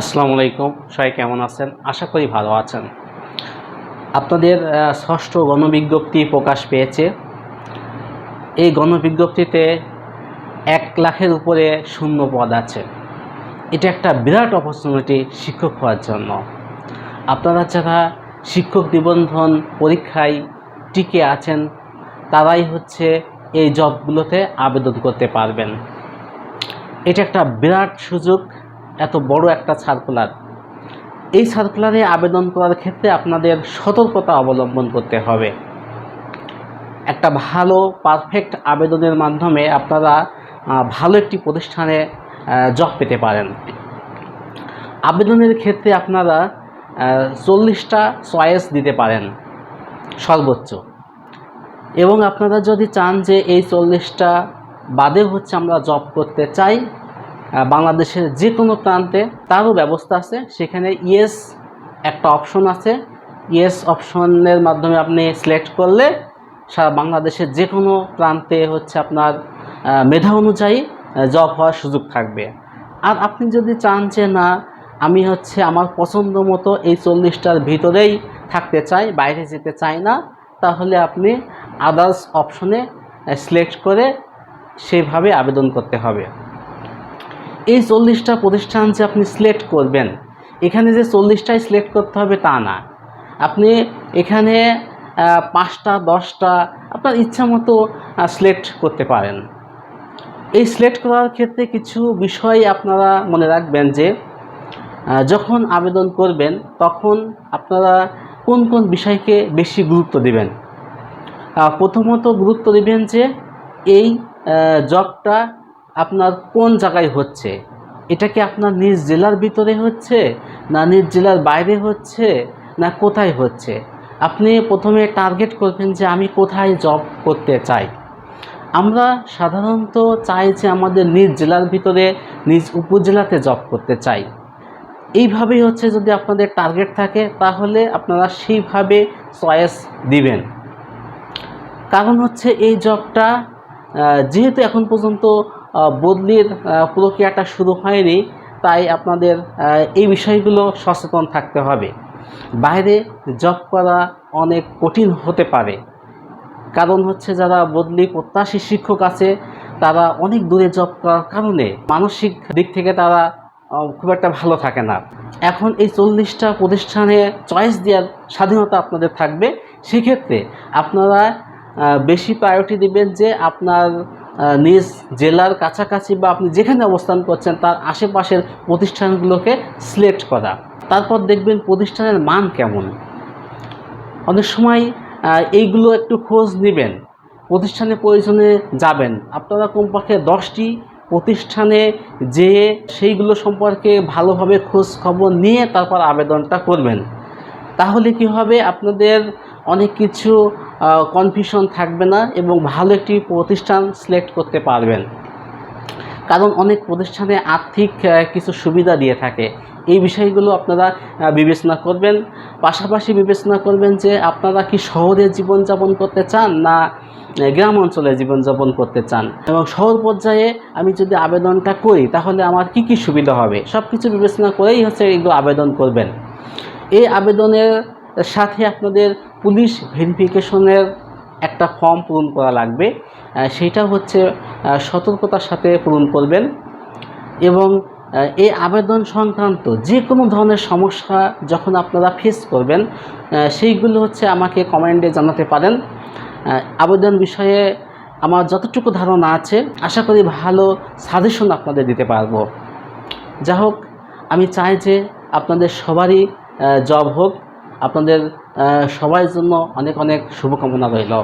আসসালামু আলাইকুম। সবাই কেমন আছেন? আশা করি ভালো আছেন। আপনাদের ষষ্ঠ গণবিজ্ঞপ্তি প্রকাশ পেয়েছে। এই গণবিজ্ঞপ্তিতে এক লাখের উপরে শূন্য পদ আছে। এটা একটা বিরাট অপরচুনিটি শিক্ষক হওয়ার জন্য। আপনারা যারা শিক্ষক নিবন্ধন পরীক্ষায় টিকে আছেন, তারাই হচ্ছে এই জবগুলোতে আবেদন করতে পারবেন। এটা একটা বিরাট সুযোগ। এত বড় একটা সার্কুলার এই সার্কুলারে আবেদন করার ক্ষেত্রে আপনাদের সতর্কতা অবলম্বন করতে হবে। একটা ভালো পারফেক্ট আবেদনের মাধ্যমে আপনারা ভালো একটি প্রতিষ্ঠানে জব পেতে পারেন। আবেদনের ক্ষেত্রে আপনারা চল্লিশটা চয়েস দিতে পারেন, সর্বোচ্চ। এবং আপনারা যদি চান যে এই চল্লিশটা বাদে হচ্ছে আমরা জব করতে চাই বাংলাদেশের যে কোনো প্রান্তে তারও ব্যবস্থা আছে। সেখানে ইয়েস একটা অপশন আছে। ইয়েস অপশনের মাধ্যমে আপনি সিলেক্ট করলে সারা বাংলাদেশের যে কোনো প্রান্তে হচ্ছে আপনার মেধা অনুযায়ী জব হওয়ার সুযোগ থাকবে। আর আপনি যদি চান যে না, আমি হচ্ছে আমার পছন্দ মতো এই চল্লিশটার ভিতরেই থাকতে চাই, বাইরে যেতে চাই না, তাহলে আপনি আদার্স অপশনে সিলেক্ট করে সেইভাবে আবেদন করতে হবে। এই চল্লিশটা প্রতিষ্ঠান যে আপনি সিলেক্ট করবেন, এখানে যে চল্লিশটাই সিলেক্ট করতে হবে তা না। আপনি এখানে পাঁচটা, দশটা আপনার ইচ্ছা মতো সিলেক্ট করতে পারেন। এই সিলেক্ট করার ক্ষেত্রে কিছু বিষয় আপনারা মনে রাখবেন যে যখন আবেদন করবেন, তখন আপনারা কোন কোন বিষয়কে বেশি গুরুত্ব দিবেন? প্রথমত গুরুত্ব দিবেন যে, এই জবটা আপনার কোন জায়গায় হচ্ছে? এটা কি আপনার নিজ জেলার ভিতরে হচ্ছে? না নিজ জেলার বাইরে হচ্ছে? না কোথায় হচ্ছে? আপনি প্রথমে টার্গেট করবেন যে আমি কোথায় জব করতে চাই। আমরা সাধারণত চাই যে আমাদের নিজ জেলার ভিতরে, নিজ উপজেলাতে জব করতে চাই। এইভাবেই হচ্ছে যদি আপনাদের টার্গেট থাকে, তাহলে আপনারা সেইভাবে চয়েস দিবেন। কারণ হচ্ছে এই জবটা যেহেতু এখন পর্যন্ত বদলির প্রক্রিয়াটা শুরু হয়নি, তাই আপনাদের এই বিষয়গুলো সচেতন থাকতে হবে। বাইরে জব করা অনেক কঠিন হতে পারে। কারণ হচ্ছে যারা বদলি প্রত্যাশী শিক্ষক আছে, তারা অনেক দূরে জব করার কারণে মানসিক দিক থেকে তারা খুব একটা ভালো থাকে না। এখন এই চল্লিশটা প্রতিষ্ঠানে চয়েস দেওয়ার স্বাধীনতা আপনাদের থাকবে। সেক্ষেত্রে আপনারা বেশি প্রায়োরিটি দিবেন যে আপনার নিজ জেলার কাছাকাছি বা আপনি যেখানে অবস্থান করছেন, তার আশেপাশের প্রতিষ্ঠানগুলোকে সিলেক্ট করা। তারপর দেখবেন প্রতিষ্ঠানের মান কেমন। অনেক সময় এইগুলো একটু খোঁজ নেবেন। প্রতিষ্ঠানে প্রয়োজনে যাবেন। আপনারা কমপক্ষে দশটি প্রতিষ্ঠানে যেয়ে সেইগুলো সম্পর্কে ভালোভাবে খোঁজ খবর নিয়ে তারপর আবেদনটা করবেন। তাহলে কি হবে? আপনাদের অনেক কিছু কনফিউশন থাকবে না এবং ভালো একটি প্রতিষ্ঠান সিলেক্ট করতে পারবেন। কারণ অনেক প্রতিষ্ঠানে আর্থিক কিছু সুবিধা দিয়ে থাকে। এই বিষয়গুলো আপনারা বিবেচনা করবেন। পাশাপাশি বিবেচনা করবেন যে আপনারা কি শহরে জীবনযাপন করতে চান না গ্রাম অঞ্চলে জীবনযাপন করতে চান? এবং শহর পর্যায়ে আমি যদি আবেদনটা করি, তাহলে আমার কি কি সুবিধা হবে? সব কিছু বিবেচনা করেই হচ্ছে এগুলো আবেদন করবেন। এই আবেদনের সাথে আপনাদের পুলিশ ভেরিফিকেশনের একটা ফর্ম পূরণ করা লাগবে সেইটা হচ্ছে সতর্কতার সাথে পূরণ করবেন এবং এই আবেদন সংক্রান্ত যে কোনো ধরনের সমস্যা যখন আপনারা ফেস করবেন সেইগুলো হচ্ছে আমাকে কমেন্টে জানাতে পারেন। আবেদন বিষয়ে আমার যতটুকু ধারণা আছে, আশা করি ভালো সাজেশন আপনাদের দিতে পারব। যা হোক আমি চাই যে আপনাদের সবারই জব হোক। আপনাদের সবার জন্য অনেক অনেক শুভকামনা রইল।